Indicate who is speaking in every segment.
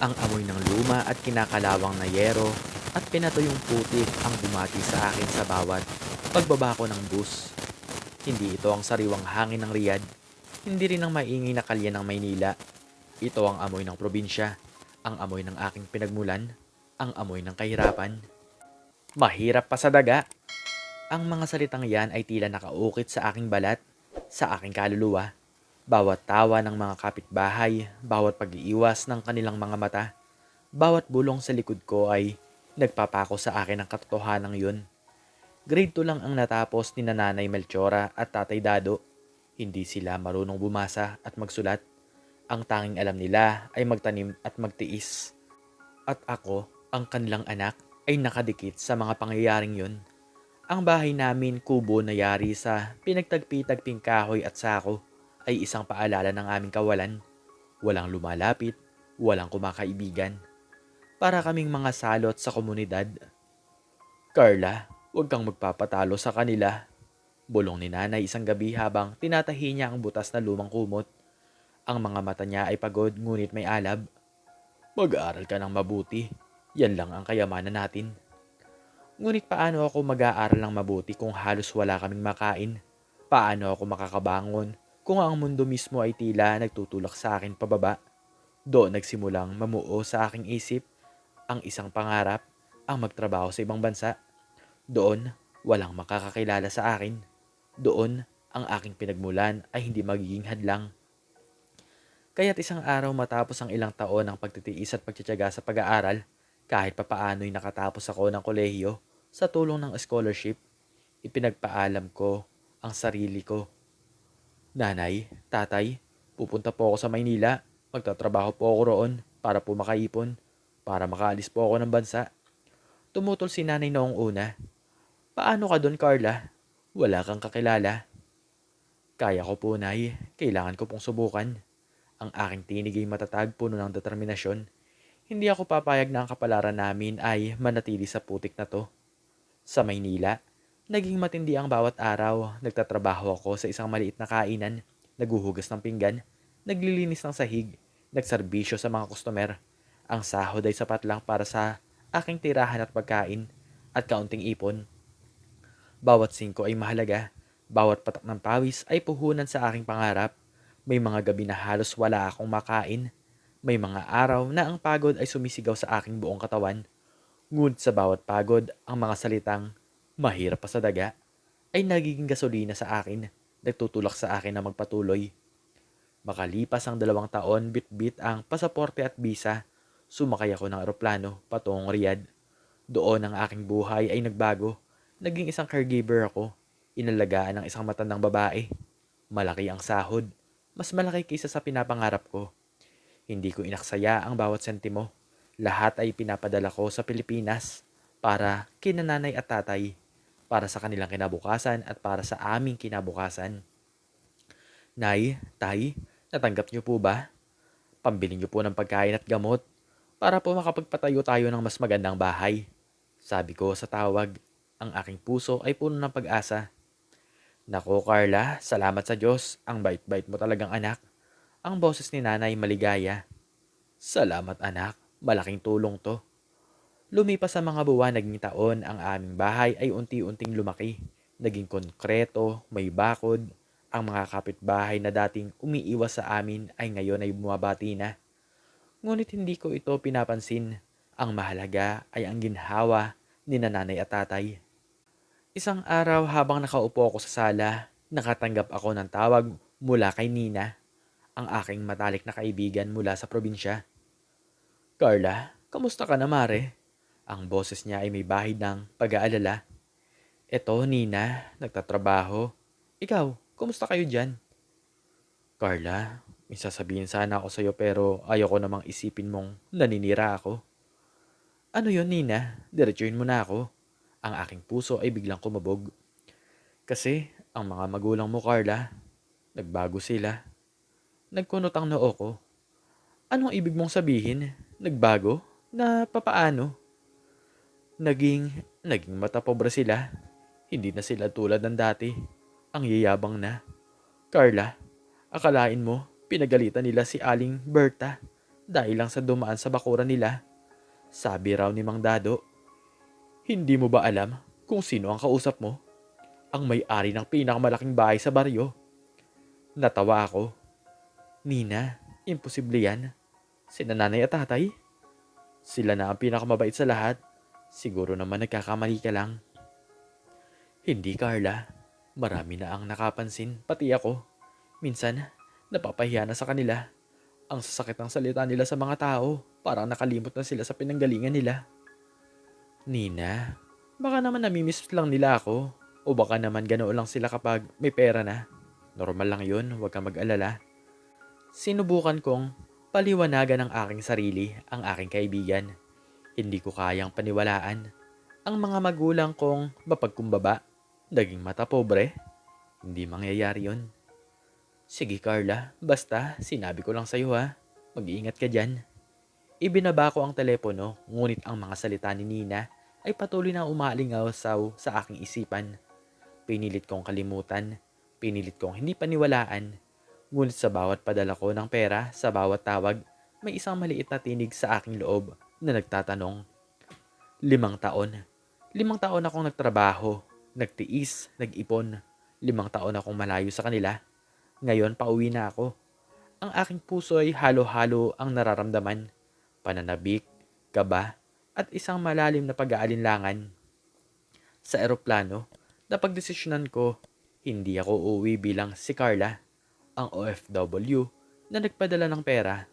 Speaker 1: Ang amoy ng luma at kinakalawang na yero at pinatuyong putik ang bumati sa akin sa bawat pagbaba ko ng bus. Hindi ito ang sariwang hangin ng Riyadh. Hindi rin ang maingay na kalye ng Maynila. Ito ang amoy ng probinsya, ang amoy ng aking pinagmulan, ang amoy ng kahirapan. Mahirap pa sa daga. Ang mga salitang yan ay tila nakaukit sa aking balat, sa aking kaluluwa. Bawat tawa ng mga kapitbahay, bawat pag-iiwas ng kanilang mga mata, bawat bulong sa likod ko ay nagpapako sa akin ang katotohanan yun. Grade 2 lang ang natapos ni Nanay Melchora at Tatay Dado. Hindi sila marunong bumasa at magsulat. Ang tanging alam nila ay magtanim at magtiis. At ako, ang kanilang anak, ay nakadikit sa mga pangyayaring yun. Ang bahay namin kubo na yari sa pinagtagpi-tagping kahoy at sako ay isang paalala ng aming kawalan. Walang lumalapit, walang kumakaibigan. Para kaming mga salot sa komunidad. Carla, huwag kang magpapatalo sa kanila. Bulong ni nanay isang gabi habang tinatahi niya ang butas na lumang kumot. Ang mga mata niya ay pagod ngunit may alab. Mag-aaral ka ng mabuti. Yan lang ang kayamanan natin. Ngunit paano ako mag-aaral ng mabuti kung halos wala kaming makain? Paano ako makakabangon kung ang mundo mismo ay tila nagtutulak sa akin pababa? Doon nagsimulang mamuo sa aking isip ang isang pangarap, ang magtrabaho sa ibang bansa. Doon, walang makakakilala sa akin. Doon, ang aking pinagmulan ay hindi magiging hadlang. Kaya't isang araw matapos ang ilang taon ng pagtitiis at pagtsatsaga sa pag-aaral, kahit papaano'y nakatapos ako ng kolehiyo sa tulong ng scholarship, ipinagpaalam ko ang sarili ko. Nanay, tatay, pupunta po ako sa Maynila. Magtatrabaho po ako roon para po makaipon, para makaalis po ako ng bansa. Tumutol si nanay noong una. Paano ka doon, Carla? Wala kang kakilala. Kaya ko po, nay. Kailangan ko pong subukan. Ang aking tinig ay matatag puno ng determinasyon. Hindi ako papayag na ang kapalaran namin ay manatili sa putik na to. Sa Maynila, naging matindi ang bawat araw. Nagtatrabaho ako sa isang maliit na kainan, naguhugas ng pinggan, naglilinis ng sahig, nagserbisyo sa mga kustomer. Ang sahod ay sapat lang para sa aking tirahan at pagkain at kaunting ipon. Bawat singko ay mahalaga. Bawat patak ng pawis ay puhunan sa aking pangarap. May mga gabi na halos wala akong makain. May mga araw na ang pagod ay sumisigaw sa aking buong katawan. Ngunit sa bawat pagod, ang mga salitang mahirap pa sa daga ay nagiging gasolina sa akin, nagtutulak sa akin na magpatuloy. Makalipas ang dalawang taon, bit-bit ang pasaporte at visa, sumakay ako ng eroplano patungong Riyadh. Doon ang aking buhay ay nagbago. Naging isang caregiver ako. Inalagaan ng isang matandang babae. Malaki ang sahod. Mas malaki kaysa sa pinapangarap ko. Hindi ko inaksaya ang bawat sentimo. Lahat ay pinapadala ko sa Pilipinas para kinananay at tatay, para sa kanilang kinabukasan at para sa aming kinabukasan. Nay, tay, natanggap niyo po ba? Pambili niyo po ng pagkain at gamot para po makapagpatayo tayo ng mas magandang bahay. Sabi ko sa tawag, ang aking puso ay puno ng pag-asa. Nako Carla, salamat sa Diyos. Ang bait-bait mo talagang anak. Ang boses ni nanay maligaya. Salamat anak, malaking tulong to. Lumipas sa mga buwan naging taon, ang aming bahay ay unti-unting lumaki. Naging konkreto, may bakod. Ang mga kapitbahay na dating umiiwas sa amin ay ngayon ay bumabati na. Ngunit hindi ko ito pinapansin. Ang mahalaga ay ang ginhawa ni nanay at tatay. Isang araw habang nakaupo ako sa sala, nakatanggap ako ng tawag mula kay Nina, ang aking matalik na kaibigan mula sa probinsya. Carla, kamusta ka na mare? Ang boses niya ay may bahid ng pag-aalala. Eto, Nina, nagtatrabaho. Ikaw, kumusta kayo dyan? Carla, may sasabihin sana ako sa'yo pero ayoko namang isipin mong naninira ako. Ano yon Nina? Diretsuhin mo na ako. Ang aking puso ay biglang kumabog. Kasi ang mga magulang mo, Carla, nagbago sila. Nagkunot ang noo ko. Anong ibig mong sabihin? Nagbago? Na papaano? Naging, naging matapobre sila. Hindi na sila tulad ng dati. Ang yayabang na. Carla, akalain mo, pinagalitan nila si Aling Berta. dahil lang sa dumaan sa bakuran nila. Sabi raw ni Mang Dado, Hindi mo ba alam kung sino ang kausap mo? Ang may-ari ng pinakamalaking bahay sa baryo. Natawa ako. Nina, imposible yan. Sina nanay at tatay. Sila na ang pinakamabait sa lahat. Siguro naman nagkakamali ka lang. Hindi, Carla. Marami na ang nakapansin, pati ako. Minsan, napapahiya na sa kanila. Ang sasakit ng salita nila sa mga tao. Parang nakalimot na sila sa pinanggalingan nila. Nina, baka naman namimiss lang nila ako. O baka naman ganoon lang sila kapag may pera na. Normal lang yun, huwag kang mag-alala. Sinubukan kong paliwanagan ng aking sarili ang aking kaibigan. Hindi ko kayang paniwalaan. Ang mga magulang kong mapagkumbaba, naging mata pobre. Hindi mangyayari yun. Sige Carla, basta sinabi ko lang sa'yo ha. Mag-iingat ka dyan. Ibinaba ko ang telepono, ngunit ang mga salita ni Nina ay patuloy na umalingaw-saw sa aking isipan. Pinilit kong kalimutan, pinilit kong hindi paniwalaan, ngunit sa bawat padala ko ng pera, sa bawat tawag, may isang maliit na tinig sa aking loob na nagtatanong. Limang taon. Limang taon akong nagtrabaho, nagtiis, nag-ipon. Limang taon akong malayo sa kanila. Ngayon, pauwi na ako. Ang aking puso ay halo-halo ang nararamdaman. Pananabik, kaba, at isang malalim na pag-aalinlangan. Sa eroplano, napagdesisyonan ko, hindi ako uuwi bilang si Carla, ang OFW na nagpadala ng pera.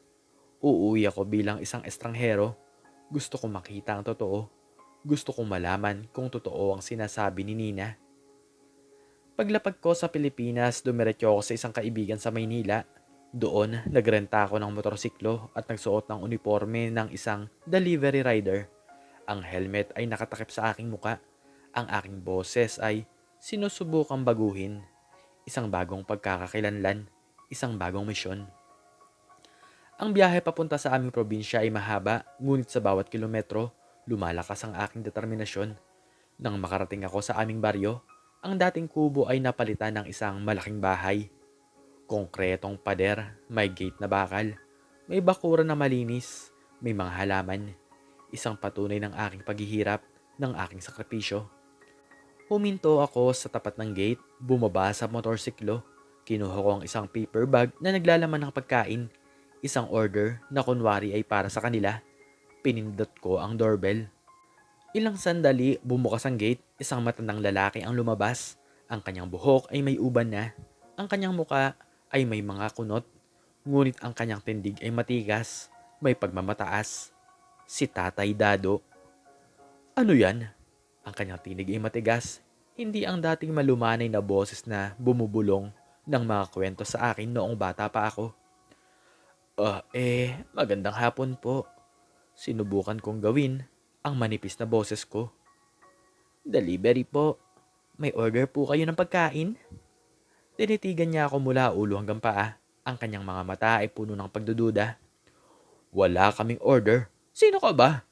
Speaker 1: Uuwi ako bilang isang estranghero. Gusto kong makita ang totoo. Gusto kong malaman kung totoo ang sinasabi ni Nina. Paglapag ko sa Pilipinas, dumiretso ako sa isang kaibigan sa Maynila. Doon, nagrenta ako ng motorsiklo at nagsuot ng uniforme ng isang delivery rider. Ang helmet ay nakatakip sa aking muka. Ang aking boses ay sinusubukang baguhin. Isang bagong pagkakakilanlan, isang bagong misyon. Ang biyahe papunta sa aming probinsya ay mahaba, ngunit sa bawat kilometro, lumalakas ang aking determinasyon. Nang makarating ako sa aming baryo, ang dating kubo ay napalitan ng isang malaking bahay. Konkretong pader, may gate na bakal, may bakura na malinis, may mga halaman, isang patunay ng aking paghihirap, ng aking sakripisyo. Huminto ako sa tapat ng gate, bumaba sa motorsiklo, kinuha ko ang isang paper bag na naglalaman ng pagkain, isang order na kunwari ay para sa kanila. Pinindot ko ang doorbell. Ilang sandali bumukas ang gate, isang matandang lalaki ang lumabas. Ang kanyang buhok ay may uban na. Ang kanyang muka ay may mga kunot. Ngunit ang kanyang tindig ay matigas, may pagmamataas. Si Tatay Dado. Ano yan? Ang kanyang tinig ay matigas. Hindi ang dating malumanay na boses na bumubulong ng mga kwento sa akin noong bata pa ako. Ah, eh, magandang hapon po. Sinubukan kong gawin ang manipis na boses ko. Delivery po. May order po kayo ng pagkain? Tinitigan niya ako mula ulo hanggang paa. Ang kanyang mga mata ay puno ng pagdududa. Wala kaming order. Sino ka ba?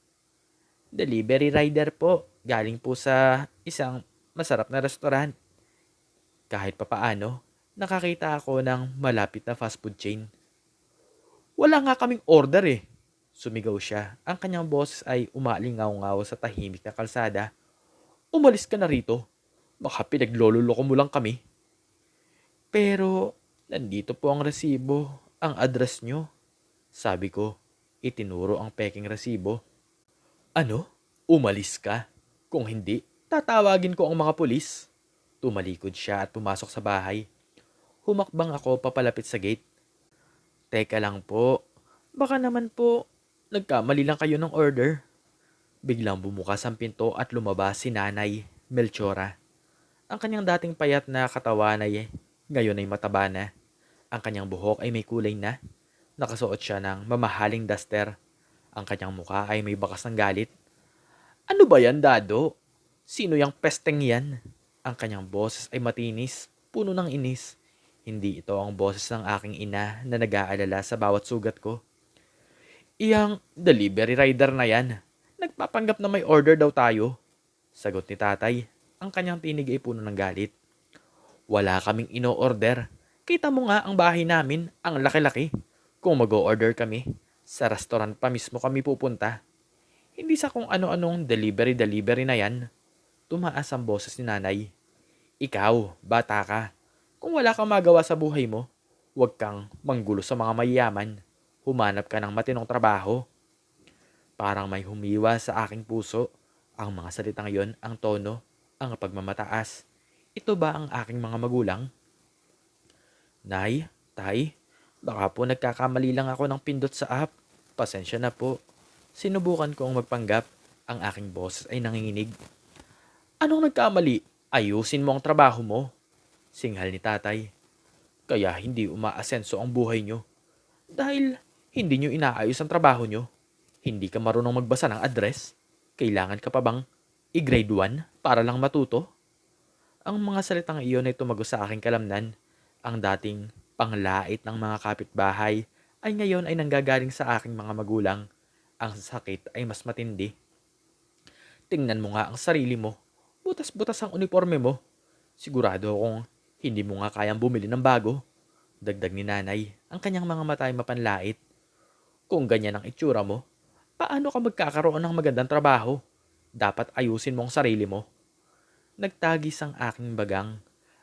Speaker 1: Delivery rider po. Galing po sa isang masarap na restaurant. Kahit papaano, nakakita ako ng malapit na fast food chain. Wala nga kaming order eh. Sumigaw siya. Ang kanyang boss ay umalingaw-ngaw sa tahimik na kalsada. Umalis ka na rito. Baka pinaglololoko mo lang kami. Pero, nandito po ang resibo, ang address nyo. Sabi ko, itinuro ang peking resibo. Ano? Umalis ka? Kung hindi, tatawagin ko ang mga pulis. Tumalikod siya at pumasok sa bahay. Humakbang ako papalapit sa gate. Teka lang po, baka naman po Nagkamali lang kayo ng order. Biglang bumukas ang pinto at lumabas si Nanay, Melchora. Ang kanyang dating payat na katawan ay ngayon ay mataba na. Ang kanyang buhok ay may kulay na. Nakasuot siya ng mamahaling duster. Ang kanyang muka ay may bakas ng galit. Ano ba yan, Dado? Sino yung pesteng yan? Ang kanyang boses ay matinis, puno ng inis. Hindi ito ang boses ng aking ina na nag-aalala sa bawat sugat ko. Iyang delivery rider na yan. Nagpapanggap na may order daw tayo. Sagot ni tatay. Ang kanyang tinig ay puno ng galit. Wala kaming ino-order. Kita mo nga ang bahay namin, ang laki-laki. Kung mag-order kami, Sa restaurant pa mismo kami pupunta. Hindi sa kung ano-anong delivery-delivery na yan. Tumaas ang boses ni nanay. Ikaw, bata ka. Kung wala kang magawa sa buhay mo, huwag kang manggulo sa mga mayayaman. Humanap ka ng matinong trabaho. Parang may humiwa sa aking puso. Ang mga salitang yon, ang tono, ang pagmamataas. Ito ba ang aking mga magulang? Nay, tay, baka po nagkakamali lang ako ng pindot sa app. Pasensya na po. Sinubukan kong magpanggap. Ang aking boss ay nanginginig. Anong nagkamali? Ayusin mo ang trabaho mo. Singhal ni tatay. Kaya hindi umaasenso ang buhay nyo. Dahil hindi nyo inaayos ang trabaho nyo. Hindi ka marunong magbasa ng address. Kailangan ka pa bang i-grade 1 para lang matuto? Ang mga salitang iyon ay tumago sa aking kalamnan. Ang dating panglait ng mga kapitbahay ay ngayon ay nanggagaling sa aking mga magulang. Ang sakit ay mas matindi. Tingnan mo nga ang sarili mo. Butas-butas ang uniforme mo. Sigurado akong hindi mo nga kayang bumili ng bago. Dagdag ni nanay, ang kanyang mga mata ay mapanlait. Kung ganyan ang itsura mo, paano ka magkakaroon ng magandang trabaho? Dapat ayusin mo ang sarili mo. Nagtagis ang aking bagang.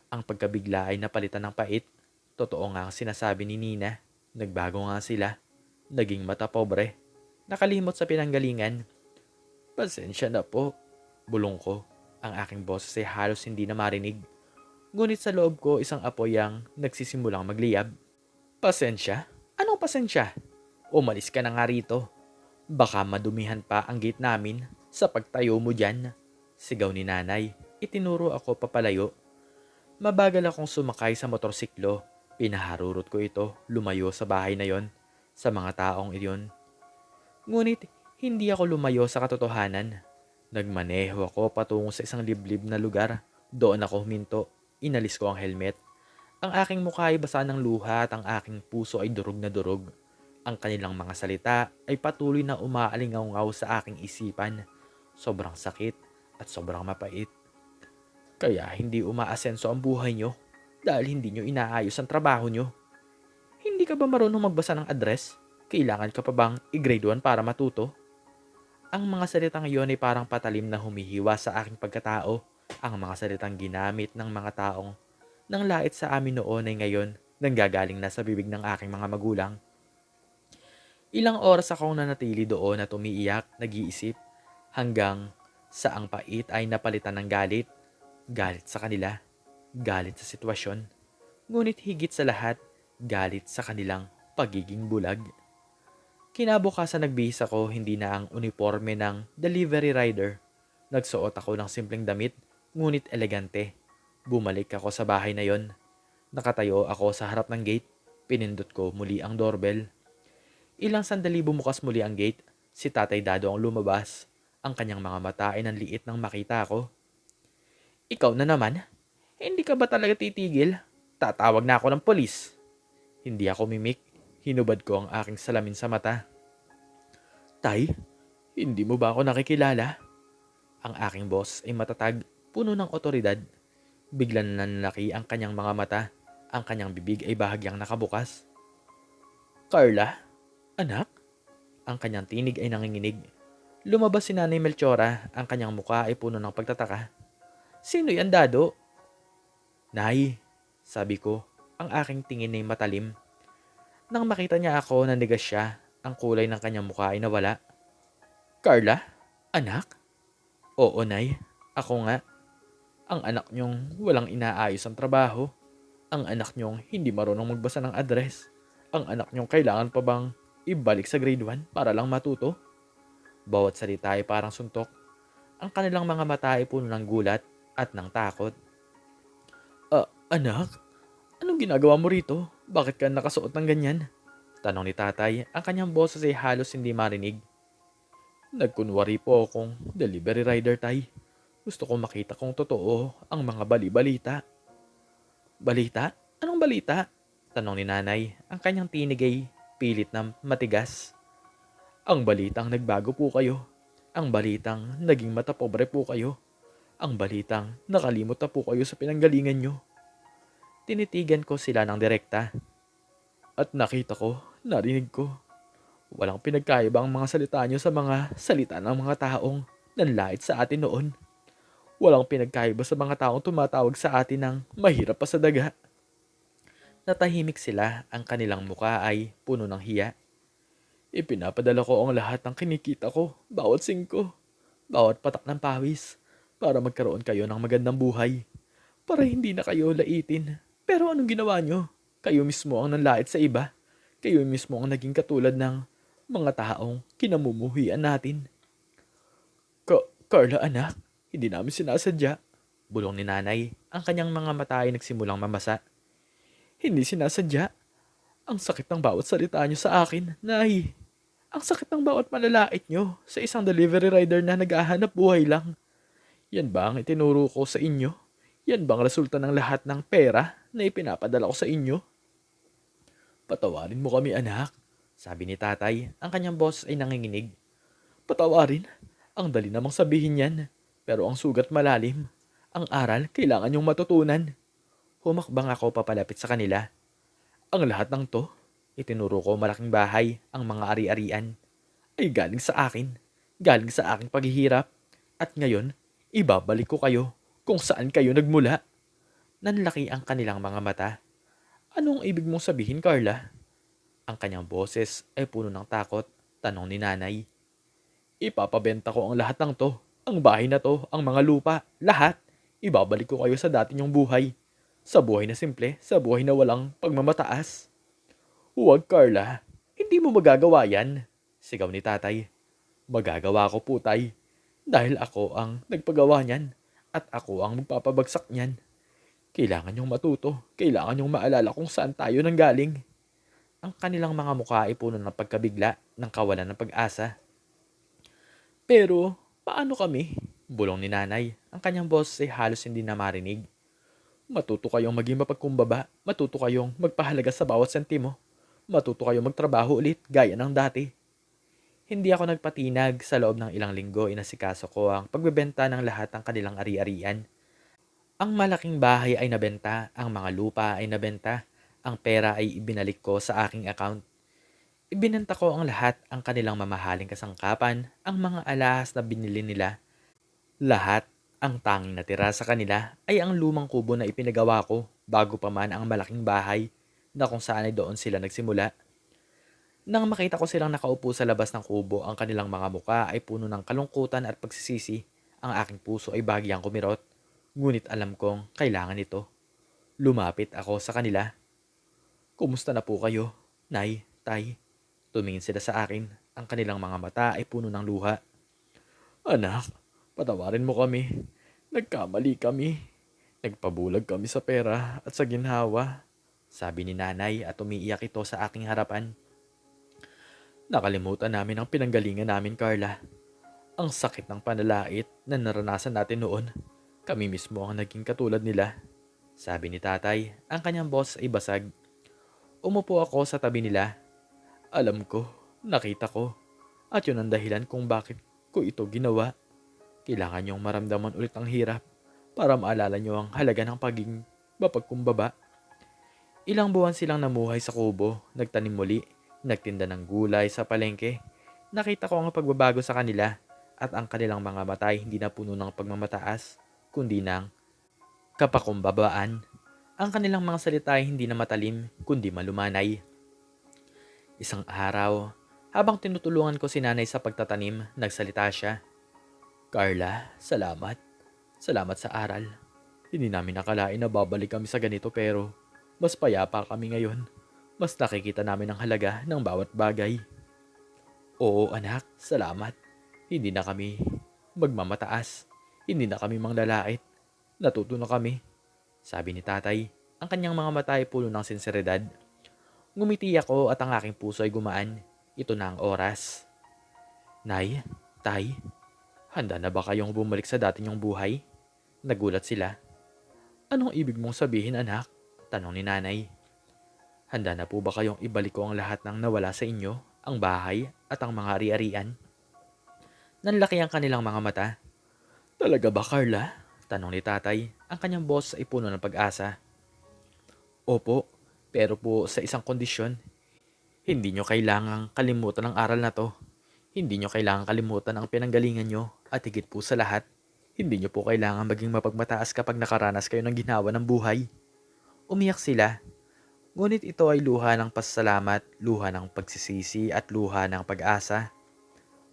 Speaker 1: Ang pagkabigla ay napalitan ng pait. Totoo nga ang sinasabi ni Nina. Nagbago nga sila. Naging mata pobre. Nakalimot sa pinanggalingan. Pasensya na po. Bulong ko. Ang aking boses ay halos hindi na marinig. Ngunit sa loob ko isang apoy ang nagsisimulang magliyab. Pasensya? Anong pasensya? Umalis ka na nga rito. Baka madumihan pa ang gate namin sa pagtayo mo dyan. Sigaw ni nanay. Itinuro ako papalayo. Mabagal akong sumakay sa motorsiklo. Pinaharurot ko ito lumayo sa bahay na yon sa mga taong iyon. Ngunit hindi ako lumayo sa katotohanan. Nagmaneho ako patungo sa isang liblib na lugar. Doon ako huminto. Inalis ko ang helmet. Ang aking mukha ay basa ng luha at ang aking puso ay durog na durog. Ang kanilang mga salita ay patuloy na umaalingaw sa aking isipan. Sobrang sakit at sobrang mapait. Kaya hindi umaasenso ang buhay nyo dahil hindi nyo inaayos ang trabaho nyo. Hindi ka ba marunong magbasa ng address? Kailangan ka pa bang i-grade 1 para matuto? Ang mga salitang iyon ay parang patalim na humihiwa sa aking pagkatao. Ang mga salitang ginamit ng mga taong nang lait sa amin noon ay ngayon nanggagaling na sa bibig ng aking mga magulang. Ilang oras akong nanatili doon at umiiyak, nag-iisip, hanggang sa ang pait ay napalitan ng galit. Galit sa kanila, galit sa sitwasyon, ngunit higit sa lahat, galit sa kanilang pagiging bulag. Kinabukasan nagbihis ako hindi na ang uniforme ng delivery rider. Nagsuot ako ng simpleng damit, ngunit elegante. Bumalik ako sa bahay na yon. Nakatayo ako sa harap ng gate. Pinindot ko muli ang doorbell. Ilang sandali bumukas muli ang gate. Si Tatay Dado ang lumabas. Ang kanyang mga mata ay nanliit nang makita ako. Ikaw na naman? Hindi ka ba talaga titigil? Tatawag na ako ng polis. Hindi ako mimik. Hinubad ko ang aking salamin sa mata. Tay, hindi mo ba ako nakikilala? Ang aking boss ay matatag, puno ng otoridad. Biglan nanlaki ang kanyang mga mata. Ang kanyang bibig ay bahagyang nakabukas. Carla? Anak? Ang kanyang tinig ay nanginginig. Lumabas si Nanay Melchora, ang kanyang muka ay puno ng pagtataka. Sino yan, Dado? Nay, sabi ko, ang aking tingin ay matalim. Nang makita niya ako, nanigas siya. Ang kulay ng kanyang mukha ay nawala. Carla? Anak? Oo, Nay. Ako nga. Ang anak niyong walang inaayos ang trabaho. Ang anak niyong hindi marunong magbasa ng address. Ang anak niyong kailangan pa bang ibalik sa grade 1 para lang matuto? Bawat salita ay parang suntok. Ang kanilang mga mata ay puno ng gulat at ng takot. Ah, anak? Anong ginagawa mo rito? Bakit ka nakasuot ng ganyan? Tanong ni tatay, ang kanyang boses ay halos hindi marinig. Nagkunwari po akong delivery rider tay. Gusto ko makita kung totoo ang mga bali-balita. Balita? Anong balita? Tanong ni nanay, ang kanyang tinig ay pilit na matigas. Ang balitang nagbago po kayo. Ang balitang naging matapobre po kayo. Ang balitang nakalimot na po kayo sa pinanggalingan nyo. Tinitigan ko sila ng direkta. At nakita ko, narinig ko. Walang pinagkaiba ang mga salita niyo sa mga salita ng mga taong nanlait sa atin noon. Walang pinagkaiba sa mga taong tumatawag sa atin ng mahirap pa sa daga. Natahimik sila, ang kanilang muka ay puno ng hiya. Ipinapadala ko ang lahat ng kinikita ko, bawat singko, bawat patak ng pawis, para magkaroon kayo ng magandang buhay. Para hindi na kayo laitin. Pero anong ginawa nyo? Kayo mismo ang nanlait sa iba. Kayo mismo ang naging katulad ng mga taong kinamumuhian natin. Ka Carla anak, hindi namin sinasadya. Bulong ni nanay, ang kanyang mga mata ay nagsimulang mamasa. Hindi sinasadya. Ang sakit ng bawat salita nyo sa akin, nay. Ang sakit ng bawat malalait nyo sa isang delivery rider na naghahanap buhay lang. Yan ba ang itinuro ko sa inyo? Yan bang resulta ng lahat ng pera na ipinapadala ko sa inyo? Patawarin mo kami anak, sabi ni tatay. Ang kanyang boss ay nanginginig. Patawarin? Ang dali namang sabihin yan. Pero ang sugat malalim. Ang aral kailangan yung matutunan. Humakbang ako papalapit sa kanila. Ang lahat ng to, itinuro ko malaking bahay, ang mga ari-arian, ay galing sa akin. Galing sa aking paghihirap. At ngayon, ibabalik ko kayo kung saan kayo nagmula. Nanlaki ang kanilang mga mata. Anong ibig mong sabihin, Carla? Ang kanyang boses ay puno ng takot, tanong ni nanay. Ipapabenta ko ang lahat ng to. Ang bahay na to, ang mga lupa, lahat. Ibabalik ko kayo sa dati niyong buhay. Sa buhay na simple, sa buhay na walang pagmamataas. Huwag, Carla. Hindi mo magagawa yan. Sigaw ni tatay. Magagawa ko, putay. Dahil ako ang nagpagawa niyan at ako ang magpapabagsak niyan. Kailangan niyong matuto. Kailangan niyong maalala kung saan tayo nanggaling. Ang kanilang mga mukha ay puno ng pagkabigla ng kawalan ng pag-asa. Pero, paano kami? Bulong ni nanay. Ang kanyang boss ay halos hindi na marinig. Matuto kayong maging mapagkumbaba. Matuto kayong magpahalaga sa bawat sentimo. Matuto kayong magtrabaho ulit gaya ng dati. Hindi ako nagpatinag sa loob ng ilang linggo inasikaso ko ang pagbebenta ng lahat ng kanilang ari-arian. Ang malaking bahay ay nabenta, ang mga lupa ay nabenta, ang pera ay ibinalik ko sa aking account. Ibinenta ko ang lahat, ang kanilang mamahaling kasangkapan, ang mga alahas na binili nila. Lahat, ang tanging natira sa kanila ay ang lumang kubo na ipinagawa ko bago pa man ang malaking bahay na kung saan ay doon sila nagsimula. Nang makita ko silang nakaupo sa labas ng kubo, ang kanilang mga muka ay puno ng kalungkutan at pagsisisi. Ang aking puso ay bagyang kumirot. Ngunit alam kong kailangan ito. Lumapit ako sa kanila. Kumusta na po kayo? Nay, tay. Tumingin sila sa akin. Ang kanilang mga mata ay puno ng luha. Anak, patawarin mo kami. Nagkamali kami. Nagpabulag kami sa pera at sa ginhawa. Sabi ni nanay at umiiyak ito sa aking harapan. Nakalimutan namin ang pinanggalingan namin, Carla. Ang sakit ng panalait na naranasan natin noon. Kami mismo ang naging katulad nila. Sabi ni tatay, ang kanyang boss ay basag. Umupo ako sa tabi nila. Alam ko, nakita ko. At yun ang dahilan kung bakit ko ito ginawa. Kailangan niyong maramdaman ulit ang hirap para maalala niyo ang halaga ng pagiging mapagkumbaba. Ilang buwan silang namuhay sa kubo, nagtanim muli Nagtinda ng gulay sa palengke. Nakita ko ang pagbabago sa kanila at ang kanilang mga mata ay hindi na puno ng pagmamataas, kundi ng kapakumbabaan. Ang kanilang mga salita ay hindi na matalim, kundi malumanay. Isang araw, habang tinutulungan ko si nanay sa pagtatanim, nagsalita siya. Carla, salamat. Salamat sa aral. Hindi namin nakalain na babalik kami sa ganito pero mas payapa kami ngayon mas nakikita namin ang halaga ng bawat bagay. Oo anak, salamat. Hindi na kami magmamataas. Hindi na kami manglalait. Natuto na kami. Sabi ni tatay, ang kanyang mga mata ay puno ng sinseridad. Ngumiti ako at ang aking puso ay gumaan. Ito na ang oras. Nay, tay, handa na ba kayong bumalik sa dati niyong buhay? Nagulat sila. Anong ibig mong sabihin anak? Tanong ni nanay. Handa na po ba kayong ibalik ko ang lahat ng nawala sa inyo, ang bahay at ang mga ari-arian? Nanlaki ang kanilang mga mata. Talaga ba, Carla? Tanong ni tatay. Ang kanyang boss ay puno ng pag-asa. Opo, pero po sa isang kondisyon. Hindi nyo kailangang kalimutan ang aral na to. Hindi nyo kailangang kalimutan ang pinanggalingan nyo at higit po sa lahat, hindi nyo po kailangan maging mapagmataas kapag nakaranas kayo ng ginawa ng buhay. Umiyak sila. Ngunit ito ay luha ng pasalamat, luha ng pagsisisi at luha ng pag-asa.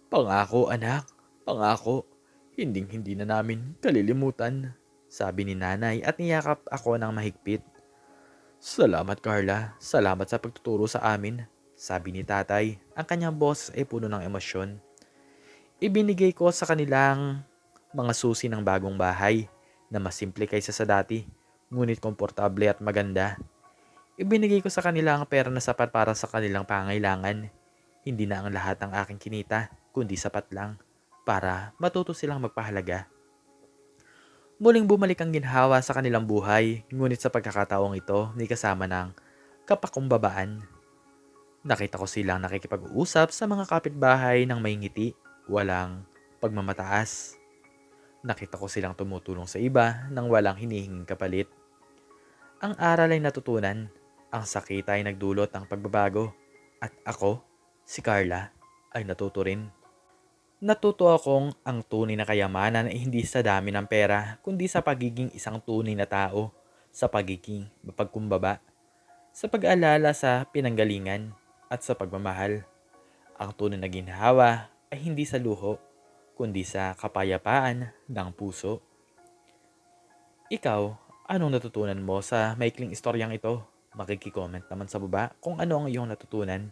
Speaker 1: Pangako anak, pangako, hinding hindi na namin kalilimutan, sabi ni nanay at niyakap ako ng mahigpit. Salamat Carla, salamat sa pagtuturo sa amin, sabi ni tatay. Ang kanyang boss ay puno ng emosyon. Ibinigay ko sa kanilang mga susi ng bagong bahay na mas simple kaysa sa dati, ngunit komportable at maganda. Ibinigay ko sa kanila ang pera na sapat para sa kanilang pangailangan. Hindi na ang lahat ng aking kinita, kundi sapat lang para matuto silang magpahalaga. Muling bumalik ang ginhawa sa kanilang buhay, ngunit sa pagkakataong ito, ni kasama ng kapakumbabaan. Nakita ko silang nakikipag-uusap sa mga kapitbahay ng may ngiti, walang pagmamataas. Nakita ko silang tumutulong sa iba nang walang hinihinging kapalit. Ang aral ay natutunan, ang sakit ay nagdulot ng pagbabago, at ako, si Carla, ay natuto rin. Natuto akong ang tunay na kayamanan ay hindi sa dami ng pera, kundi sa pagiging isang tunay na tao, sa pagiging mapagkumbaba, sa pag-alala sa pinanggalingan, at sa pagmamahal. Ang tunay na ginhawa ay hindi sa luho, kundi sa kapayapaan ng puso. Ikaw, anong natutunan mo sa maikling istoryang ito? Makikicomment naman sa baba kung ano ang iyong natutunan.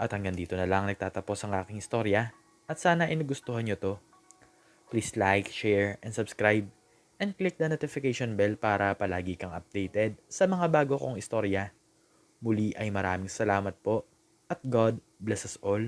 Speaker 1: At hanggang dito na lang nagtatapos ang aking istorya at sana ay nagustuhan nyo to. Please like, share, and subscribe and click the notification bell para palagi kang updated sa mga bago kong istorya. Muli ay maraming salamat po at God bless us all.